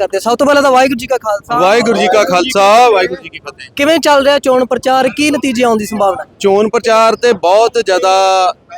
ਕਰਦੇ ਹਾਂ। ਸਭ ਤੋਂ ਪਹਿਲਾਂ ਤਾਂ ਵਾਹਿਗੁਰੂ ਜੀ ਕਾ ਖਾਲਸਾ ਵਾਹਿਗੁਰੂ ਜੀ ਕਾ ਖਾਲਸਾ ਵਾਹਿਗੁਰੂ ਜੀ ਕੀ ਫਤਿਹ ਕਿਵੇਂ ਚੱਲ ਰਿਹਾ ਚੋਣ ਪ੍ਰਚਾਰ ਕੀ ਨਤੀਜੇ ਆਉਣ ਦੀ ਸੰਭਾਵਨਾ ਹੈ? ਚੋਣ ਪ੍ਰਚਾਰ ਤੇ ਬਹੁਤ ਜ਼ਿਆਦਾ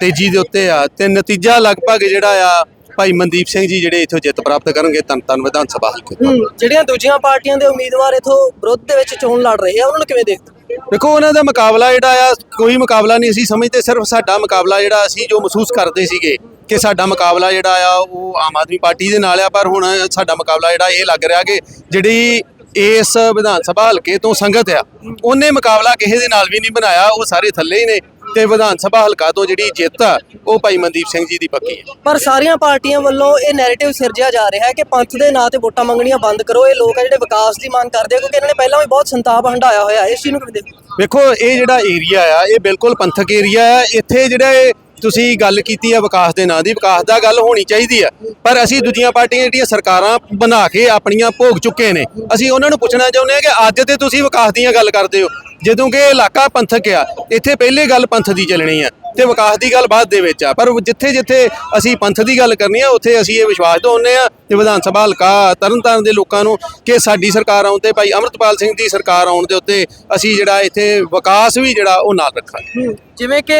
ਤੇਜ਼ੀ ਦੇ ਉੱਤੇ ਆ ਤੇ ਨਤੀਜਾ ਲਗਭਗ ਜਿਹੜਾ ਆ ਭਾਈ ਮਨਦੀਪ ਸਿੰਘ ਜੀ ਜਿਹੜੇ ਇੱਥੋਂ ਜਿੱਤ ਪ੍ਰਾਪਤ ਕਰਨਗੇ ਤਨਤਨ ਵਿਧਾਨ ਸਭਾ ਹਲਕੇ ਤੋਂ ਜਿਹੜੀਆਂ ਦੂਜੀਆਂ ਪਾਰਟੀਆਂ ਦੇ ਉਮੀਦਵਾਰ ਇਥੋਂ ਵਿਰੋਧ ਦੇ ਵਿੱਚ ਚੋਣ ਲੜ ਰਹੇ ਆ ਉਹਨਾਂ ਨੂੰ ਕਿਵੇਂ ਦੇਖਦੇ ਹੋ? ਦੇਖੋ, ਉਹਨਾਂ ਦਾ ਮੁਕਾਬਲਾ ਜਿਹੜਾ ਆ, ਕੋਈ ਮੁਕਾਬਲਾ ਨਹੀਂ ਅਸੀਂ ਸਮਝਦੇ, ਸਿਰਫ ਸਾਡਾ ਮੁਕਾਬਲਾ ਜਿਹੜਾ ਅਸੀਂ ਜੋ ਮਹਿਸੂਸ ਕਰਦੇ ਸੀਗੇ ਕਿ ਸਾਡਾ ਮੁਕਾਬਲਾ ਜਿਹੜਾ ਆ, ਉਹ ਆਮ ਆਦਮੀ ਪਾਰਟੀ ਦੇ ਨਾਲ ਆ, ਪਰ ਹੁਣ ਸਾਡਾ ਮੁਕਾਬਲਾ ਜਿਹੜਾ ਇਹ ਲੱਗ ਰਿਹਾ ਕਿ ਜਿਹੜੀ ਇਸ ਵਿਧਾਨ ਸਭਾ ਹਲਕੇ ਤੋਂ ਸੰਗਤ ਆ, ਉਹਨੇ ਮੁਕਾਬਲਾ ਕਿਸੇ ਦੇ ਨਾਲ ਵੀ ਨਹੀਂ ਬਣਾਇਆ, ਉਹ ਸਾਰੇ ਥੱਲੇ ਹੀ ਨੇ। ਤੇ ਵਿਧਾਨ ਸਭਾ ਹਲਕਾ ਤੋਂ ਜਿਹੜੀ ਜਿੱਤ ਆ ਉਹ ਭਾਈ ਮਨਦੀਪ ਸਿੰਘ ਜੀ ਦੀ ਪੱਕੀ ਹੈ। ਪਰ ਸਾਰੀਆਂ ਪਾਰਟੀਆਂ ਵੱਲੋਂ ਇਹ ਨੈਰੇਟਿਵ ਸਿਰਜਿਆ ਜਾ ਰਿਹਾ ਹੈ ਕਿ ਪੰਥ ਦੇ ਨਾਂ ਤੇ ਵੋਟਾਂ ਮੰਗਣੀਆਂ ਬੰਦ ਕਰੋ। ਇਹ ਲੋਕ ਆ ਜਿਹੜੇ ਵਿਕਾਸ ਦੀ ਮੰਗ ਕਰਦੇ ਆ ਕਿਉਂਕਿ ਇਹਨਾਂ ਨੇ ਪਹਿਲਾਂ ਵੀ ਬਹੁਤ ਸੰਤਾਪ ਹੰਢਾਇਆ ਹੋਇਆ ਇਸ ਚੀਜ਼ ਨੂੰ ਕਿਵੇਂ ਦੇਖਦੇ ਹੋ? ਵੇਖੋ ਇਹ ਜਿਹੜਾ ਏਰੀਆ ਆ ਇਹ ਬਿਲਕੁਲ ਪੰਥਕ ਏਰੀਆ ਆ। ਇੱਥੇ ਜਿਹੜੇ ਤੁਸੀਂ ਗੱਲ ਕੀਤੀ ਆ ਵਿਕਾਸ ਦੇ ਨਾਂ ਦੀ ਵਿਕਾਸ ਦਾ ਗੱਲ ਹੋਣੀ ਚਾਹੀਦੀ ਆ। ਪਰ ਅਸੀਂ ਦੂਜੀਆਂ ਪਾਰਟੀਆਂ ਜਿਹੜੀਆਂ ਸਰਕਾਰਾਂ ਬਣਾ ਕੇ ਆਪਣੀਆਂ ਭੋਗ ਚੁੱਕੇ ਨੇ ਅਸੀਂ ਉਹਨਾਂ ਨੂੰ ਪੁੱਛਣਾ ਚਾਹੁੰਦੇ ਆ ਕਿ ਅੱਜ ਤੇ ਤੁਸੀਂ ਵਿਕਾਸ ਦੀਆਂ ਗੱਲ ਕਰਦੇ ਹੋ। ਜਦੋਂ ਕਿ ਇਲਾਕਾ ਪੰਥਕ ਆ ਇੱਥੇ ਪਹਿਲੇ ਗੱਲ ਪੰਥ ਦੀ ਚੱਲਣੀ ਆ ਤੇ ਵਿਕਾਸ ਦੀ ਗੱਲ ਬਾਅਦ ਦੇ ਵਿੱਚ ਆ। ਪਰ ਜਿੱਥੇ ਜਿੱਥੇ ਅਸੀਂ ਪੰਥ ਦੀ ਗੱਲ ਕਰਨੀ ਆ ਉੱਥੇ ਅਸੀਂ ਇਹ ਵਿਸ਼ਵਾਸ ਦਿਵਾਉਂਦੇ ਆ ਤੇ ਵਿਧਾਨ ਸਭਾ ਹਲਕਾ ਤਰਨਤਾਰਨ ਦੇ ਲੋਕਾਂ ਨੂੰ ਕਿ ਸਾਡੀ ਸਰਕਾਰ ਆਉਣ ਤੇ ਭਾਈ ਅਮਰਤਪਾਲ ਸਿੰਘ ਦੀ ਸਰਕਾਰ ਆਉਣ ਦੇ ਉੱਤੇ ਅਸੀਂ ਜਿਹੜਾ ਇੱਥੇ ਵਿਕਾਸ ਵੀ ਜਿਹੜਾ ਉਹ ਨਾਲ ਰੱਖਾਂਗੇ। ਜਿਵੇਂ ਕਿ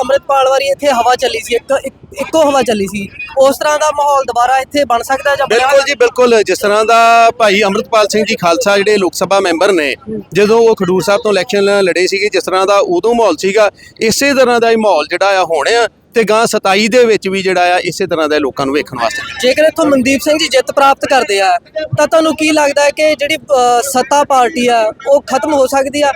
ਅੰਮ੍ਰਿਤਪਾਲ ਵਾਰੀ ਇੱਥੇ ਹਵਾ ਚੱਲੀ ਸੀ ਇੱਕ ਇੱਕ- ਹਵਾ ਚੱਲੀ ਸੀ। ਉਸ ਤਰ੍ਹਾਂ ਦਾ ਮਾਹੌਲ ਦੁਬਾਰਾ ਇੱਥੇ ਬਣ ਸਕਦਾ ਜਾਂ ਬਿਲਕੁਲ ਜੀ ਬਿਲਕੁਲ। ਜਿਸ ਤਰ੍ਹਾਂ ਦਾ ਭਾਈ ਅਮਰਤਪਾਲ ਸਿੰਘ ਜੀ ਖਾਲਸਾ ਜਿਹੜੇ ਲੋਕ ਸਭਾ ਮੈਂਬਰ ਨੇ ਜਦੋਂ ਉਹ ਖਡੂਰ ਸਾਹਿਬ ਤੋਂ ਇਲੈਕਸ਼ਨ ਲੜੇ ਸੀਗੇ ਜਿਸ ਤਰ੍ਹਾਂ ਦਾ ਉਦੋਂ ਮਾਹੌਲ ਸੀਗਾ ਇਸੇ ਤਰ੍ਹਾਂ ਦਾ ਹੀ ਮਾਹੌਲ ਜਿਹੜਾ ਆ ਹੁਣ ਆ ਤੇ ਗਾਂ 27 ਦੇ ਵਿੱਚ ਵੀ ਜਿਹੜਾ ਆ ਇਸੇ ਤਰ੍ਹਾਂ ਦਾ ਲੋਕਾਂ ਨੂੰ ਵੇਖਣ ਵਾਸਤੇ। ਜੇਕਰ ਇੱਥੋਂ ਮਨਦੀਪ ਸਿੰਘ ਜੀ ਜਿੱਤ ਪ੍ਰਾਪਤ ਕਰਦੇ ਆ ਤਾਂ ਤੁਹਾਨੂੰ ਕੀ ਲੱਗਦਾ ਹੈ ਕਿ ਜਿਹੜੀ ਸੱਤਾ ਪਾਰਟੀ ਆ ਉਹ ਖਤਮ ਹੋ ਸਕਦੀ ਆ?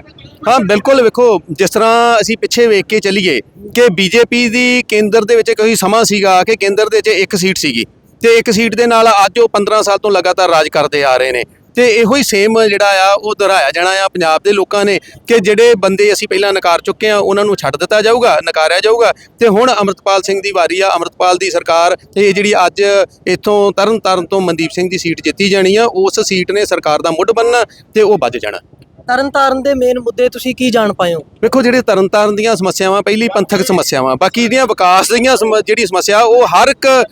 ਹਾਂ ਬਿਲਕੁਲ ਵੇਖੋ ਜਿਸ ਤਰ੍ਹਾਂ ਅਸੀਂ ਪਿੱਛੇ ਵੇਖ ਕੇ ਚੱਲੀਏ ਕਿ ਬੀਜੇਪੀ ਦੀ ਕੇਂਦਰ ਦੇ ਵਿੱਚ ਕੋਈ ਸਮਾਂ ਸੀਗਾ ਕਿ ਕੇਂਦਰ ਦੇ ਵਿੱਚ ਇੱਕ ਸੀਟ ਸੀਗੀ ਤੇ ਇੱਕ ਸੀਟ ਦੇ ਨਾਲ ਅੱਜ ਉਹ 15 ਸਾਲ ਤੋਂ ਲਗਾਤਾਰ ਰਾਜ ਕਰਦੇ ਆ ਰਹੇ ਨੇ। ਤੇ ਇਹੋ ਹੀ ਸੇਮ ਜਿਹੜਾ ਆ, ਉਹ ਦੁਹਰਾਇਆ ਜਾਣਾ ਆ ਪੰਜਾਬ ਦੇ ਲੋਕਾਂ ਨੇ ਕਿ ਜਿਹੜੇ ਬੰਦੇ ਅਸੀਂ ਪਹਿਲਾਂ ਨਕਾਰ ਚੁੱਕੇ ਆ, ਉਹਨਾਂ ਨੂੰ ਛੱਡ ਦਿੱਤਾ ਜਾਊਗਾ, ਨਕਾਰਿਆ ਜਾਊਗਾ। ਤੇ ਹੁਣ ਅਮਰਤਪਾਲ ਸਿੰਘ ਦੀ ਵਾਰੀ ਆ, ਅਮਰਤਪਾਲ ਦੀ ਸਰਕਾਰ, ਤੇ ਇਹ ਜਿਹੜੀ ਅੱਜ ਇੱਥੋਂ ਤਰਨ ਤਾਰਨ ਤੋਂ ਮਨਦੀਪ ਸਿੰਘ ਦੀ ਸੀਟ ਜਿੱਤੀ ਜਾਣੀ ਆ, ਉਸ ਸੀਟ ਨੇ ਸਰਕਾਰ ਦਾ ਮੁੱਢ ਬੰਨਣਾ ਤੇ ਉਹ ਵੱਜ ਜਾਣਾ। ਤਰਨਤਾਰਨ ਦੇ ਮੇਨ ਮੁੱਦੇ ਤੁਸੀਂ ਕੀ ਜਾਣ ਪਾਏ ਹੋ? ਵੇਖੋ, ਜਿਹੜੇ ਤਰਨਤਾਰਨ ਦੀਆਂ ਸਮੱਸਿਆਵਾਂ, ਪਹਿਲੀ ਪੰਥਕ ਸਮੱਸਿਆਵਾਂ, ਬਾਕੀ ਜਿਹੜੀਆਂ ਵਿਕਾਸ ਦੀਆਂ ਸਮ- ਜਿਹੜੀ ਸਮੱਸਿਆ, ਉਹ ਹਰ ਇੱਕ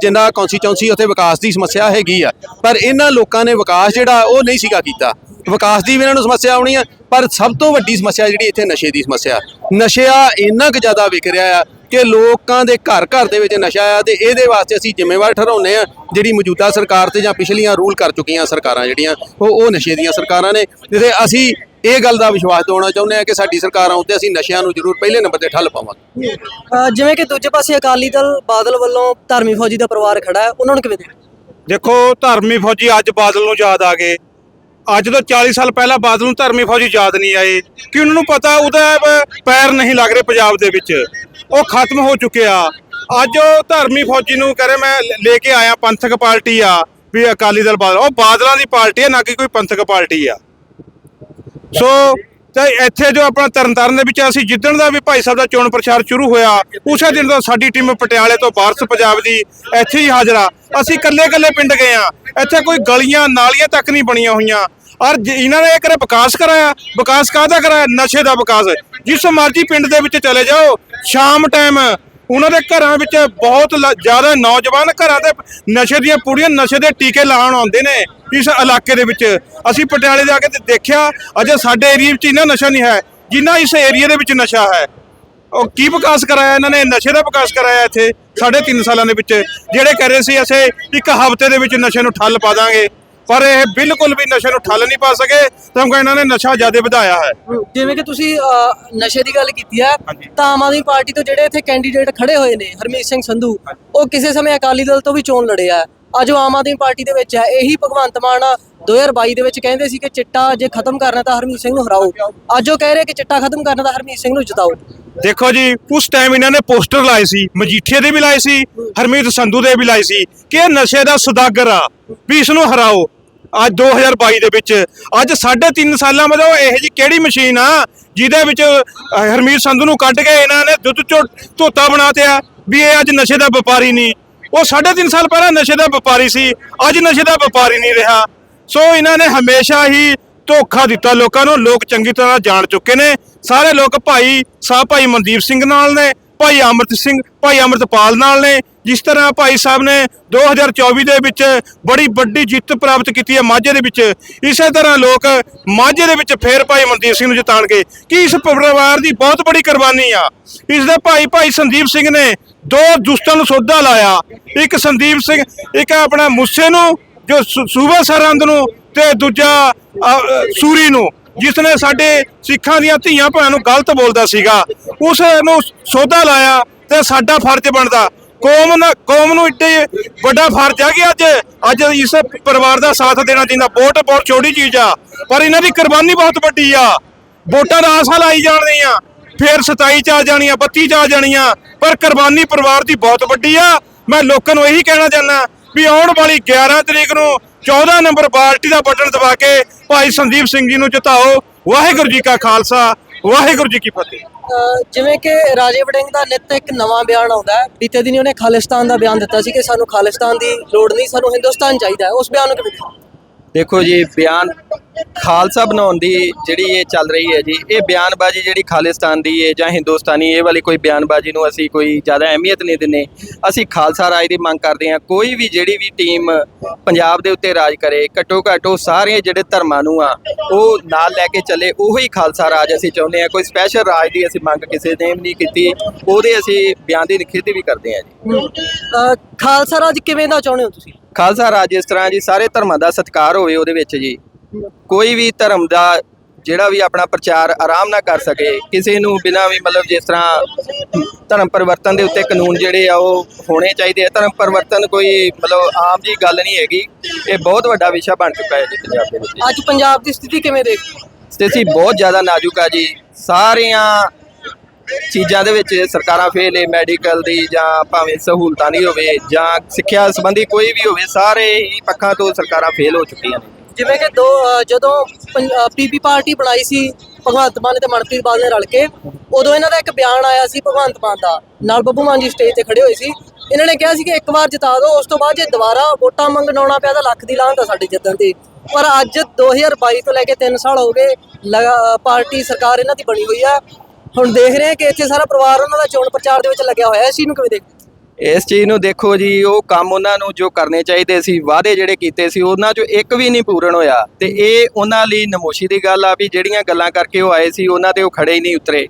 ਜਿੰਨਾ ਕੌਂਸਟੀਚੁਐਂਸੀ ਉੱਥੇ ਵਿਕਾਸ ਦੀ ਸਮੱਸਿਆ ਹੈਗੀ ਆ। ਪਰ ਇਹਨਾਂ ਲੋਕਾਂ ਨੇ ਵਿਕਾਸ ਜਿਹੜਾ, ਉਹ ਨਹੀਂ ਸੀਗਾ ਕੀਤਾ। ਵਿਕਾਸ ਦੀ ਵੀ ਇਹਨਾਂ ਨੂੰ ਸਮੱਸਿਆ ਆਉਣੀ ਆ, ਪਰ ਸਭ ਤੋਂ ਵੱਡੀ ਸਮੱਸਿਆ ਜਿਹੜੀ ਇੱਥੇ ਨਸ਼ੇ ਦੀ ਸਮੱਸਿਆ। ਨਸ਼ਾ ਇੰਨਾ ਕੁ ਜ਼ਿਆਦਾ ਵਿਕ ਰਿਹਾ ਆ ਕਿ ਲੋਕਾਂ ਦੇ ਘਰ ਘਰ ਦੇ ਵਿੱਚ ਨਸ਼ਾ ਆ ਤੇ ਇਹਦੇ ਵਾਸਤੇ ਅਸੀਂ ਜ਼ਿੰਮੇਵਾਰ ਠਹਿਰਾਉਂਦੇ ਆ ਜਿਹੜੀ ਮੌਜੂਦਾ ਸਰਕਾਰ ਤੇ ਜਾਂ ਪਿਛਲੀਆਂ ਰੂਲ ਕਰ ਚੁੱਕੀਆਂ ਸਰਕਾਰਾਂ ਜਿਹੜੀਆਂ ਉਹ ਉਹ ਨਸ਼ੇ ਦੀਆਂ ਸਰਕਾਰਾਂ ਨੇ। ਤੇ ਅਸੀਂ ਇਹ ਗੱਲ ਦਾ ਵਿਸ਼ਵਾਸ ਦਿਵਾਉਣਾ ਚਾਹੁੰਦੇ ਆ ਕਿ ਸਾਡੀ ਸਰਕਾਰਾਂ ਉੱਤੇ ਅਸੀਂ ਨਸ਼ਿਆਂ ਨੂੰ ਜ਼ਰੂਰ ਪਹਿਲੇ ਨੰਬਰ ਤੇ ਠੱਲ ਪਾਵਾਂਗੇ। ਜਿਵੇਂ ਕਿ ਦੂਜੇ ਪਾਸੇ ਅਕਾਲੀ ਦਲ ਬਾਦਲ ਵੱਲੋਂ ਧਰਮੀ ਫੌਜੀ ਦਾ ਪਰਿਵਾਰ ਖੜਾ ਹੈ ਉਹਨਾਂ ਨੂੰ ਕਿਵੇਂ? ਦੇਖੋ ਧਰਮੀ ਫੌਜੀ ਅੱਜ ਬਾਦਲ ਨੂੰ ਯਾਦ ਆ ਗਏ। ਅੱਜ ਤੋਂ 40 ਸਾਲ ਪਹਿਲਾਂ ਬਾਦਲ ਨੂੰ ਧਰਮੀ ਫੌਜੀ ਯਾਦ ਨਹੀਂ ਆਏ। ਕਿ ਉਹਨਾਂ ਨੂੰ ਪਤਾ ਉਹਦਾ ਪੈਰ ਨਹੀਂ ਲੱਗ ਰਹੇ ਪੰਜਾਬ ਦੇ ਵਿੱਚ। ਉਹ ਖਤਮ ਹੋ ਚੁੱਕਿਆ ਅੱਜ ਉਹ ਧਰਮੀ ਫੌਜੀ ਨੂੰ ਕਰੇ ਮੈਂ ਲੈ ਕੇ ਆਇਆ, ਪੰਥਕ ਪਾਰਟੀ ਆ, ਵੀ ਅਕਾਲੀ ਦਲ ਬਾਦਲ। ਉਹ ਬਾਦਲਾਂ ਦੀ ਪਾਰਟੀ ਹੈ ਨਾ ਕਿ ਕੋਈ ਪੰਥਕ ਪਾਰਟੀ ਆ। ਸੋ, ਤੇ ਇੱਥੇ ਜੋ ਆਪਣਾ ਤਰਨਤਾਰਨ ਦੇ ਵਿੱਚ ਅਸੀਂ ਜਿੱਦਣ ਦਾ ਵੀ ਭਾਈ ਸਾਹਿਬ ਦਾ ਚੋਣ ਪ੍ਰਚਾਰ ਸ਼ੁਰੂ ਹੋਇਆ, ਉਸੇ ਦਿਨ ਤੋਂ ਸਾਡੀ ਟੀਮ ਪਟਿਆਲੇ ਤੋਂ ਵਾਰਸ ਪੰਜਾਬ ਦੀ ਇੱਥੇ ਹੀ ਹਾਜ਼ਰਾ ਅਸੀਂ ਕੱਲੇ-ਕੱਲੇ ਪਿੰਡ ਗਏ ਆ। ਇੱਥੇ ਕੋਈ ਗਲੀਆਂ, ਨਾਲੀਆਂ ਤੱਕ ਨਹੀਂ ਬਣੀਆਂ ਹੋਈਆਂ। ਔਰ ਇਹਨਾਂ ਨੇ ਇਹ ਕਰੇ ਵਿਕਾਸ ਕਰਾਇਆ, ਵਿਕਾਸ ਕਾਹਦਾ ਕਰਾਇਆ? ਨਸ਼ੇ ਦਾ ਵਿਕਾਸ। ਜਿਸ ਮਰਜ਼ੀ ਪਿੰਡ ਦੇ ਵਿੱਚ ਚਲੇ ਜਾਓ ਸ਼ਾਮ ਟਾਈਮ ਉਹਨਾਂ ਦੇ ਘਰਾਂ ਵਿੱਚ ਬਹੁਤ ਲ- ਜ਼ਿਆਦਾ ਨੌਜਵਾਨ ਘਰਾਂ ਦੇ ਨਸ਼ੇ ਦੀਆਂ ਪੂੜੀਆਂ, ਨਸ਼ੇ ਦੇ ਟੀਕੇ ਲਾਉਣ ਆਉਂਦੇ ਨੇ ਇਸ ਇਲਾਕੇ ਦੇ ਵਿੱਚ। ਅਸੀਂ ਪਟਿਆਲੇ ਜਾ ਕੇ ਤੇ ਦੇਖਿਆ, ਅਜੇ ਸਾਡੇ ਏਰੀਆ ਵਿੱਚ ਇੰਨਾ ਨਸ਼ਾ ਨਹੀਂ ਹੈ, ਜਿੰਨਾ ਇਸ ਏਰੀਆ ਦੇ ਵਿੱਚ ਨਸ਼ਾ ਹੈ। ਉਹ ਕੀ ਵਿਕਾਸ ਕਰਾਇਆ ਇਹਨਾਂ ਨੇ? ਨਸ਼ੇ ਦਾ ਵਿਕਾਸ ਕਰਾਇਆ ਇੱਥੇ, ਸਾਢੇ ਤਿੰਨ ਸਾਲਾਂ ਦੇ ਵਿੱਚ। ਜਿਹੜੇ ਕਹਿ ਰਹੇ ਸੀ, ਅਸੀਂ ਇੱਕ ਹਫ਼ਤੇ ਦੇ ਵਿੱਚ ਨਸ਼ੇ ਨੂੰ ਠੱਲ ਪਾ ਦਾਂਗੇ। ਪਰ ਇਹ ਬਿਲਕੁਲ ਵੀ ਨਸ਼ੇ ਨੂੰ ਠੱਲ ਨਹੀਂ ਪਾ ਸਕੇ ਕਿਉਂਕਿ ਇਹਨਾਂ ਨੇ ਨਸ਼ਾ ਜ਼ਿਆਦਾ ਵਧਾਇਆ ਹੈ। ਜਿਵੇਂ ਕਿ ਤੁਸੀਂ ਅ, ਨਸ਼ੇ ਦੀ ਗੱਲ ਕੀਤੀ ਹੈ ਤਾਂ ਆਮ ਆਦਮੀ ਪਾਰਟੀ ਤੋਂ ਜਿਹੜੇ ਇੱਥੇ ਕੈਂਡੀਡੇਟ ਖੜੇ ਹੋਏ ਨੇ ਹਰਮੀਤ ਸਿੰਘ ਸੰਧੂ ਉਹ ਕਿਸੇ ਸਮੇਂ ਅਕਾਲੀ ਦਲ ਤੋਂ ਵੀ ਚੋਣ ਲੜਿਆ ਹੈ। ਅੱਜ ਉਹ ਆਮ ਆਦਮੀ ਪਾਰਟੀ ਦੇ ਵਿੱਚ ਹੈ। ਇਹੀ ਭਗਵੰਤ ਮਾਨ 2022 ਦੇ ਵਿੱਚ ਕਹਿੰਦੇ ਸੀ ਕਿ ਚਿੱਟਾ ਜੇ ਖਤਮ ਕਰਨਾ ਤਾਂ ਹਰਮੀਤ ਸਿੰਘ ਨੂੰ ਹਰਾਓ। ਅੱਜ ਉਹ ਕਹਿ ਰਹੇ ਕਿ ਚਿੱਟਾ ਖਤਮ ਕਰਨਾ ਤਾਂ ਹਰਮੀਤ ਸਿੰਘ ਨੂੰ ਜਿਤਾਓ। ਦੇਖੋ ਜੀ ਉਸ ਟਾਈਮ ਇਹਨਾਂ ਨੇ ਪੋਸਟਰ ਲਾਏ ਸੀ ਮਜੀਠੀਏ ਦੇ ਵੀ ਲਾਏ ਸੀ ਹਰਮੀਤ ਸੰਧੂ ਦੇ ਵੀ ਲਾਏ ਸੀ ਕਿ ਇਹ ਨਸ਼ੇ ਦਾ ਸੁਦਾਗਰ ਆ ਵੀ ਇਸ ਨੂੰ ਹਰਾਓ। ਅੱਜ 2022 ਦੇ ਵਿੱਚ। ਅੱਜ 3.5 ਸਾਲਾਂ ਮਤਲਬ ਇਹ ਜੀ ਕਿਹੜੀ ਮਸ਼ੀਨ ਆ, ਜਿਹਦੇ ਵਿੱਚ ਹਰਮੀਤ ਸੰਧੂ ਨੂੰ ਕੱਢ ਕੇ ਇਹਨਾਂ ਨੇ ਦੁੱਧ ਚੋ, ਧੋਤਾ ਬਣਾ ਤਿਆ ਵੀ ਇਹ ਅੱਜ ਨਸ਼ੇ ਦਾ ਵਪਾਰੀ ਨਹੀਂ। ਉਹ 3.5 ਸਾਲ ਪਹਿਲਾਂ ਨਸ਼ੇ ਦਾ ਵਪਾਰੀ ਸੀ, ਅੱਜ ਨਸ਼ੇ ਦਾ ਵਪਾਰੀ ਨਹੀਂ ਰਿਹਾ। ਸੋ ਇਹਨਾਂ ਨੇ ਹਮੇਸ਼ਾ ਹੀ ਧੋਖਾ ਦਿੱਤਾ ਲੋਕਾਂ ਨੂੰ। ਲੋਕ ਚੰਗੀ ਤਰ੍ਹਾਂ ਜਾਣ ਚੁੱਕੇ ਨੇ। ਸਾਰੇ ਲੋਕ ਭਾਈ, ਸਾਹ ਭਾਈ ਮਨਦੀਪ ਸਿੰਘ ਨਾਲ ਨੇ। ਭਾਈ ਅਮਰਤ ਸਿੰਘ, ਭਾਈ ਅਮਰਤਪਾਲ ਨਾਲ ਨੇ। ਜਿਸ ਤਰ੍ਹਾਂ ਭਾਈ ਸਾਹਿਬ ਨੇ 2024 ਦੇ ਵਿੱਚ ਬੜੀ ਵੱਡੀ ਜਿੱਤ ਪ੍ਰਾਪਤ ਕੀਤੀ ਹੈ ਮਾਝੇ ਦੇ ਵਿੱਚ। ਇਸੇ ਤਰ੍ਹਾਂ ਲੋਕ ਮਾਝੇ ਦੇ ਵਿੱਚ ਫੇਰ ਭਾਈ ਮਨਦੀਪ ਸਿੰਘ ਨੂੰ ਜਿਤਾਣਗੇ। ਕਿ ਇਸ ਪਰਿਵਾਰ ਦੀ ਬਹੁਤ ਬੜੀ ਕੁਰਬਾਨੀ ਆ। ਇਸ ਦੇ ਭਾਈ ਭਾਈ ਸੰਦੀਪ ਸਿੰਘ ਨੇ ਦੋ ਦੁਸ਼ਟਾਂ ਨੂੰ ਸੋਧਾ ਲਾਇਆ। ਇੱਕ ਸੰਦੀਪ ਸਿੰਘ, ਇੱਕ ਆਪਣਾ ਮੁੱਸੇ ਨੂੰ, ਜੋ ਸੂਬਾ ਸਰਹੰਦ ਨੂੰ ਤੇ ਦੂਜਾ ਸੂਰੀ ਨੂੰ। ਜਿਸ ਨੇ ਸਾਡੇ ਸਿੱਖਾਂ ਦੀਆਂ ਧੀਆਂ ਭੈਣਾਂ ਨੂੰ ਗਲਤ ਬੋਲਦਾ ਸੀਗਾ, ਉਸ ਨੂੰ ਸੋਧਾ ਲਾਇਆ ਤੇ ਸਾਡਾ ਫਰਜ਼ ਬਣਦਾ। ਕੌਮ ਨਾ, ਕੌਮ ਨੂੰ ਇੱਡੇ ਵੱਡਾ ਫਰਜ਼ ਆ ਕਿ ਅੱਜ। ਅੱਜ ਇਸ ਪਰਿਵਾਰ ਦਾ ਸਾਥ ਦੇਣਾ ਚਾਹੀਦਾ ਵੋਟ ਬਹੁਤ ਛੋਟੀ ਚੀਜ਼ ਆ। ਪਰ ਇਹਨਾਂ ਦੀ ਕੁਰਬਾਨੀ ਬਹੁਤ ਵੱਡੀ ਆ। ਵੋਟਾਂ ਦਾ ਆਸਾਂ ਲਾਈ ਜਾਣਦੀਆਂ ਫਿਰ 27 ਚ ਆ ਜਾਣੀਆਂ 32 ਚ ਆ। ਜਾਣੀਆਂ ਪਰ ਕੁਰਬਾਨੀ ਪਰਿਵਾਰ ਦੀ ਬਹੁਤ ਵੱਡੀ ਆ। ਮੈਂ ਲੋਕਾਂ ਨੂੰ ਇਹੀ ਕਹਿਣਾ ਚਾਹੁੰਦਾ ਵੀ ਆਉਣ ਵਾਲੀ 11 ਤਰੀਕ ਨੂੰ 14 ਨੰਬਰ ਪਾਰਟੀ ਦਾ ਬਟਨ ਦਬਾ ਕੇ ਭਾਈ ਸੰਦੀਪ ਸਿੰਘ ਜੀ ਨੂੰ ਜਿਤਾਓ। ਵਾਹਿਗੁਰੂ ਜੀ ਕਾ ਖਾਲਸਾ ਵਾਹਿਗੁਰੂ ਜੀ ਕੀ ਫਤਿਹ। ਜਿਵੇਂ ਕਿ ਰਾਜੇ ਵੜਿੰਗ ਦਾ ਨਿੱਤ ਇੱਕ ਨਵਾਂ ਬਿਆਨ ਆਉਂਦਾ ਹੈ। ਬੀਤੇ ਦਿਨੀ ਉਹਨੇ ਖਾਲਿਸਤਾਨ ਦਾ ਬਿਆਨ ਦਿੱਤਾ ਸੀ ਕਿ ਸਾਨੂੰ ਖਾਲਿਸਤਾਨ ਦੀ ਲੋੜ ਨਹੀਂ ਸਾਨੂੰ ਹਿੰਦੁਸਤਾਨ ਚਾਹੀਦਾ ਹੈ। ਉਸ ਬਿਆਨ ਨੂੰ ਕਿਵੇਂ? ਦੇਖੋ ਜੀ ਬਿਆਨ ਖਾਲਸਾ ਬਣਾਉਣ ਦੀ ਜਿਹੜੀ ਇਹ ਚੱਲ ਰਹੀ ਹੈ ਜੀ ਇਹ ਬਿਆਨਬਾਜ਼ੀ ਜਿਹੜੀ ਖਾਲਿਸਤਾਨ ਦੀ ਹੈ ਜਾਂ ਹਿੰਦੁਸਤਾਨੀ ਇਹ ਵਾਲੀ ਕੋਈ ਬਿਆਨਬਾਜ਼ੀ ਨੂੰ ਅਸੀਂ ਕੋਈ ਜ਼ਿਆਦਾ ਅਹਿਮੀਅਤ ਨਹੀਂ ਦਿੰਦੇ। ਅਸੀਂ ਖਾਲਸਾ ਰਾਜ ਦੀ ਮੰਗ ਕਰਦੇ ਹਾਂ ਕੋਈ ਵੀ ਜਿਹੜੀ ਵੀ ਟੀਮ ਪੰਜਾਬ ਦੇ ਉੱਤੇ ਰਾਜ ਕਰੇ ਘੱਟੋ ਘੱਟ ਉਹ ਸਾਰੇ ਜਿਹੜੇ ਧਰਮਾਂ ਨੂੰ ਆ ਉਹ ਨਾਲ ਲੈ ਕੇ ਚੱਲੇ ਉਹੀ ਖਾਲਸਾ ਰਾਜ ਅਸੀਂ ਚਾਹੁੰਦੇ ਹਾਂ। ਕੋਈ ਸਪੈਸ਼ਲ ਰਾਜ ਦੀ ਅਸੀਂ ਮੰਗ ਕਿਸੇ ਨੇ ਨਹੀਂ ਕੀਤੀ ਉਹਦੇ ਅਸੀਂ ਬਿਆਨ ਦੀ ਨਿਖੇਧੀ ਵੀ ਕਰਦੇ ਹਾਂ ਜੀ। ਖਾਲਸਾ ਰਾਜ ਕਿਵੇਂ ਦਾ ਚਾਹੁੰਦੇ ਹੋ ਤੁਸੀਂ? ਖਾਲਸਾ ਰਾਜ ਇਸ ਤਰ੍ਹਾਂ ਜੀ ਸਾਰੇ ਧਰਮਾਂ ਦਾ ਸਤਿਕਾਰ ਹੋਵੇ ਉਹਦੇ ਵਿੱਚ ਜੀ। ਕੋਈ ਵੀ ਧਰਮ ਦਾ ਜਿਹੜਾ ਵੀ ਆਪਣਾ ਪ੍ਰਚਾਰ ਆਰਾਮ ਨਾਲ ਕਰ ਸਕੇ ਕਿਸੇ ਨੂੰ ਬਿਨਾਂ ਵੀ ਮਤਲਬ ਜਿਸ ਤਰ੍ਹਾਂ ਧਰਮ ਪਰਿਵਰਤਨ ਦੇ ਉੱਤੇ ਕਾਨੂੰਨ ਜਿਹੜੇ ਆ ਉਹ ਹੋਣੇ ਚਾਹੀਦੇ ਆ। ਧਰਮ ਪਰਿਵਰਤਨ ਕੋਈ ਮਤਲਬ ਆਮ ਜੀ ਗੱਲ ਨਹੀਂ ਹੈਗੀ। ਇਹ ਬਹੁਤ ਵੱਡਾ ਵਿਸ਼ਾ ਬਣ ਚੁੱਕਾ ਹੈ ਜੀ ਪੰਜਾਬ ਦੇ ਵਿੱਚ। ਅੱਜ ਪੰਜਾਬ ਦੀ ਸਥਿਤੀ ਕਿਵੇਂ ਦੇਖਦੇ ਹੋ? ਸਥਿਤੀ ਬਹੁਤ ਜ਼ਿਆਦਾ ਨਾਜ਼ੁਕ ਆ ਜੀ। ਸਾਰੀਆਂ ਚੀਜ਼ਾਂ ਦੇ ਵਿੱਚ ਸਰਕਾਰਾਂ ਫੇਲ ਹੈ ਮੈਡੀਕਲ ਦੀ ਜਾਂ ਭਾਵੇਂ ਸਹੂਲਤਾਂ ਦੀ ਹੋਵੇ ਜਾਂ ਸਿੱਖਿਆ ਸੰਬੰਧੀ ਕੋਈ ਵੀ ਹੋਵੇ ਸਾਰੇ ਹੀ ਪੱਖਾਂ ਤੋਂ ਸਰਕਾਰਾਂ ਫੇਲ ਹੋ ਚੁੱਕੀਆਂ ਨੇ। ਜਿਵੇਂ ਕਿ ਦੋ ਅ, ਜਦੋਂ ਪੀਪੀ ਪਾਰਟੀ ਬਣਾਈ ਸੀ ਭਗਵੰਤ ਮਾਨ ਤੇ ਮਨਪ੍ਰੀਤ ਬਾਦਲ ਨੇ ਰਲ ਕੇ ਉਦੋਂ ਇਹਨਾਂ ਦਾ ਇੱਕ ਬਿਆਨ ਆਇਆ ਸੀ ਭਗਵੰਤ ਮਾਨ ਦਾ ਨਾਲ ਬੱਬੂ ਮਾਨ ਜੀ ਸਟੇਜ ਤੇ ਖੜੇ ਹੋਏ ਸੀ। ਇਹਨਾਂ ਨੇ ਕਿਹਾ ਸੀ ਕਿ ਇੱਕ ਵਾਰ ਜਿਤਾ ਦਿਓ ਉਸ ਤੋਂ ਬਾਅਦ ਜੇ ਦੁਬਾਰਾ ਵੋਟਾਂ ਮੰਗਣ ਆਉਣਾ ਪਿਆ ਤਾਂ ਲੱਖ ਦੀ ਲਾਹਨਤ ਤਾਂ ਸਾਡੇ ਜਿੱਦਣ ਦੀ। ਪਰ ਅੱਜ 2022 ਤੋਂ ਲੈ ਕੇ 3 ਸਾਲ ਹੋ ਗਏ ਲਗਾ- ਪਾਰਟੀ ਸਰਕਾਰ ਇਹਨਾਂ ਦੀ ਬਣੀ ਹੋਈ ਆ। ਹੁਣ ਦੇਖ ਰਹੇ ਹਾਂ ਕਿ ਇੱਥੇ ਸਾਰਾ ਪਰਿਵਾਰ ਉਹਨਾਂ ਦਾ ਚੋਣ ਪ੍ਰਚਾਰ ਦੇ ਵਿੱਚ ਲੱਗਿਆ ਹੋਇਆ ਹੈ। ਇਸ ਨੂੰ ਕਿਵੇਂ ਦੇਖ ਇਸ ਚੀਜ਼ ਨੂੰ ਦੇਖੋ ਜੀ, ਉਹ ਕੰਮ ਉਹਨਾਂ ਨੂੰ ਜੋ ਕਰਨੇ ਚਾਹੀਦੇ ਸੀ, ਵਾਅਦੇ ਜਿਹੜੇ ਕੀਤੇ ਸੀ, ਉਹਨਾਂ 'ਚੋਂ ਇੱਕ ਵੀ ਨਹੀਂ ਪੂਰਨ ਹੋਇਆ। ਤੇ ਇਹ ਉਹਨਾਂ ਲਈ ਨਮੋਸ਼ੀ ਦੀ ਗੱਲ ਆ ਵੀ ਜਿਹੜੀਆਂ ਗੱਲਾਂ ਕਰਕੇ ਉਹ ਆਏ ਸੀ, ਉਹਨਾਂ ਤੇ ਉਹ ਖੜੇ ਹੀ ਨਹੀਂ ਉਤਰੇ।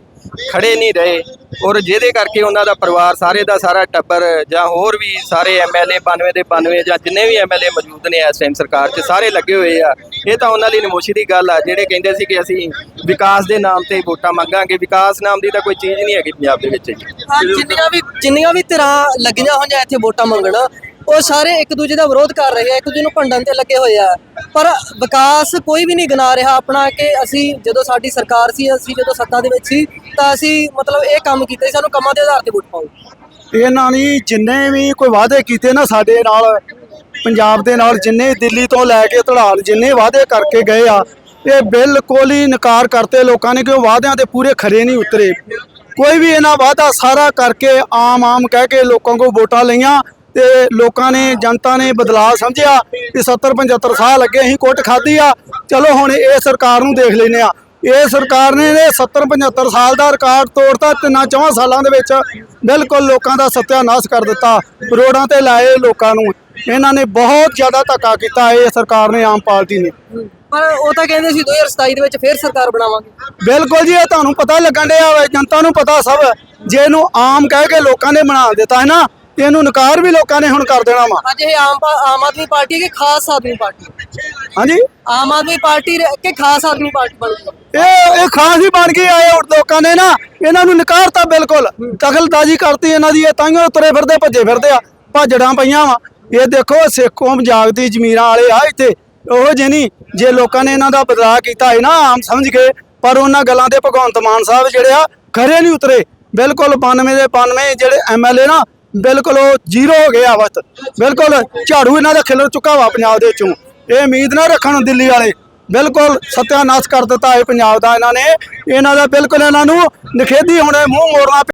ਖੜੇ ਨਹੀਂ ਰਹੇ ਔਰ ਜਿਹਦੇ ਕਰਕੇ ਉਹਨਾਂ ਦਾ ਪਰਿਵਾਰ ਸਾਰੇ ਦਾ ਸਾਰਾ ਟੱਬਰ ਜਾਂ ਹੋਰ ਵੀ ਸਾਰੇ ਐਮਐਲਏ 92 ਦੇ 92 ਜਾਂ ਜਿੰਨੇ ਵੀ ਐਮਐਲਏ ਮੌਜੂਦ ਨੇ ਇਸ ਟਾਈਮ ਸਰਕਾਰ 'ਚ, ਸਾਰੇ ਲੱਗੇ ਹੋਏ ਆ। ਇਹ ਤਾਂ ਉਹਨਾਂ ਲਈ ਨਮੋਸ਼ੀ ਦੀ ਗੱਲ ਆ, ਜਿਹੜੇ ਕਹਿੰਦੇ ਸੀ ਕਿ ਅਸੀਂ ਵਿਕਾਸ ਦੇ ਨਾਮ ਤੇ ਵੋਟਾਂ ਮੰਗਾਂਗੇ। ਵਿਕਾਸ ਨਾਮ ਦੀ ਤਾਂ ਕੋਈ ਚੀਜ਼ ਨਹੀਂ ਹੈਗੀ ਪੰਜਾਬ ਦੇ ਵਿੱਚ। ਜਿੰਨੀਆਂ ਵੀ ਜਿੰਨੀਆਂ ਵੀ ਤਰ੍ਹਾਂ ਲੱਗੀਆਂ ਹੋਈਆਂ ਇੱਥੇ ਵੋਟਾਂ ਮੰਗਣ ਉਹ ਸਾਰੇ ਇੱਕ ਦੂਜੇ ਦਾ ਵਿਰੋਧ ਕਰ ਰਹੇ ਆ ਇੱਕ ਦੂਜੇ ਨੂੰ ਭੰਡਣ ਤੇ ਲੱਗੇ ਹੋਏ ਆ। ਪਰ ਵਿਕਾਸ ਕੋਈ ਵੀ ਨਹੀਂ ਗਿਣਾ ਰਿਹਾ ਆਪਣਾ ਕਿ ਅਸੀਂ ਜਦੋਂ ਸਾਡੀ ਸਰਕਾਰ ਸੀ ਅਸੀਂ ਜਦੋਂ ਸੱਤਾ ਦੇ ਵਿੱਚ ਸੀ ਤਾਂ ਅਸੀਂ ਮਤਲਬ ਇਹ ਕੰਮ ਕੀਤੇ ਸੀ, ਸਾਨੂੰ ਕੰਮਾਂ ਦੇ ਆਧਾਰ ਤੇ ਵੋਟ ਪਾਓ। ਇਹਨਾਂ ਨੇ ਜਿੰਨੇ ਵੀ ਕੋਈ ਵਾਅਦੇ ਕੀਤੇ ਨਾ ਸਾਡੇ ਨਾਲ ਪੰਜਾਬ ਦੇ ਨਾਲ ਜਿੰਨੇ ਦਿੱਲੀ ਤੋਂ ਲੈ ਕੇ ਧੜਾਲ ਜਿੰਨੇ ਵਾਅਦੇ ਕਰਕੇ ਗਏ ਆ ਇਹ ਬਿਲਕੁਲ ਹੀ ਨਕਾਰ ਕਰਤੇ ਲੋਕਾਂ ਨੇ ਕਿ ਉਹ ਵਾਅਦਿਆਂ ਤੇ ਪੂਰੇ ਖਰੇ ਨਹੀਂ ਉਤਰੇ। ਕੋਈ ਵੀ ਇਹਨਾਂ ਵਾਅਦਾ ਸਾਰਾ ਕਰਕੇ ਆਮ ਆਮ ਕਹਿ ਕੇ ਲੋਕਾਂ ਕੋਲ ਵੋਟਾਂ ਲਈਆਂ ਤੇ ਲੋਕਾਂ ਨੇ ਜਨਤਾ ਨੇ ਬਦਲਾਅ ਸਮਝਿਆ ਕਿ 70 75 ਸਾਲ ਅੱਗੇ ਅਸੀਂ ਕੁੱਟ ਖਾਧੀ ਆ। ਚਲੋ ਹੁਣ ਇਹ ਸਰਕਾਰ ਨੂੰ ਦੇਖ ਲੈਨੇ ਆ। ਇਹ ਸਰਕਾਰ ਨੇ ਇਹ 70 75 ਸਾਲ ਦਾ ਰਿਕਾਰਡ ਤੋੜਤਾ ਤਿੰਨਾਂ ਚੌਹਾਂ ਸਾਲਾਂ ਦੇ ਵਿੱਚ ਬਿਲਕੁਲ ਲੋਕਾਂ ਦਾ ਸਤਿਆਨਾਸ਼ ਕਰ ਦਿੱਤਾ ਰੋਡਾਂ ਤੇ ਲਾਏ ਲੋਕਾਂ ਨੂੰ। ਇਹਨਾਂ ਨੇ ਬਹੁਤ ਜ਼ਿਆਦਾ ਧੱਕਾ ਕੀਤਾ ਇਹ ਸਰਕਾਰ ਨੇ ਆਮ ਪਾਰਟੀ ਨੇ। ਪਰ ਉਹ ਤਾਂ ਕਹਿੰਦੇ ਸੀ 2027 ਦੇ ਵਿੱਚ ਫੇਰ ਸਰਕਾਰ ਬਣਾਵਾਂਗੇ। ਬਿਲਕੁਲ ਜੀ ਇਹ ਤੁਹਾਨੂੰ ਪਤਾ ਲੱਗਣ ਡਿਆ ਜਨਤਾ ਨੂੰ ਪਤਾ ਸਭ। ਜੇ ਇਹਨੂੰ ਆਮ ਕਹਿ ਕੇ ਲੋਕਾਂ ਨੇ ਬਣਾ ਦਿੱਤਾ ਹੈ ਨਾ ਤੇ ਇਹਨੂੰ ਨਕਾਰ ਵੀ ਲੋਕਾਂ ਨੇ ਹੁਣ ਕਰ ਦੇਣਾ ਵਾ। ਅੱਜ ਇਹ ਆਮ ਪਾ- ਆਮ ਆਦਮੀ ਪਾਰਟੀ ਕਿ ਖਾਸ ਆਦਮੀ ਪਾਰਟੀ? ਹਾਂਜੀ? ਆਮ ਆਦਮੀ ਪਾਰਟੀ ਕਿ ਖਾਸ ਆਦਮੀ ਪਾਰਟੀ ਬਣ ਗਈ? ਇਹ ਇਹ ਖਾਸ ਹੀ ਬਣ ਕੇ ਆਏ ਹੁਣ ਲੋਕਾਂ ਨੇ ਨਾ ਇਹਨਾਂ ਨੂੰ ਨਕਾਰਤਾ ਬਿਲਕੁਲ। ਦਖਲਦਾਜੀ ਕਰਤੀ ਇਹਨਾਂ ਦੀ ਇਹ ਤਾਈਓ ਤੁਰੇ ਫਿਰਦੇ ਭੱਜੇ ਫਿਰਦੇ ਆ ਭਾਜੜਾਂ ਪਈਆਂ ਵਾ। ਇਹ ਦੇਖੋ ਸਿੱਖ ਕੌਮ ਜਾਗਦੀ ਜ਼ਮੀਰਾਂ ਵਾਲੇ ਆ ਇੱਥੇ। ਉਹ ਜੇ ਨਹੀਂ ਜੇ ਲੋਕਾਂ ਨੇ ਇਹਨਾਂ ਦਾ ਬਦਲਾਅ ਕੀਤਾ ਹੈ ਨਾ ਆਮ ਸਮਝ ਕੇ ਪਰ ਉਹਨਾਂ ਗੱਲਾਂ ਦੇ ਭਗਵੰਤ ਮਾਨ ਸਾਹਿਬ ਜਿਹੜੇ ਆ ਖਰੇ ਨਹੀਂ ਉਤਰੇ। ਬਿਲਕੁਲ 92 ਦੇ 92 ਜਿਹੜੇ ਐਮਐਲਏ ਨਾ ਬਿਲਕੁਲ ਉਹ ਜ਼ੀਰੋ ਹੋ ਗਏ ਆ ਬਿਲਕੁਲ ਝਾੜੂ ਇਹਨਾਂ ਦਾ ਖਿਲਰ ਚੁੱਕਾ ਵਾ ਪੰਜਾਬ ਦੇ ਵਿੱਚੋਂ। ਇਹ ਉਮੀਦ ਨਾ ਰੱਖਣ ਦਿੱਲੀ ਵਾਲੇ। ਬਿਲਕੁਲ ਸਤਿਆਨਾਸ਼ ਕਰ ਦਿੱਤਾ ਇਹ ਪੰਜਾਬ ਦਾ ਇਹਨਾਂ ਨੇ। ਇਹਨਾਂ ਦਾ ਬਿਲਕੁਲ ਇਹਨਾਂ ਨੂੰ ਨਖੇਦੀ ਹੁਣ ਮੂੰਹ ਮੋੜਨਾ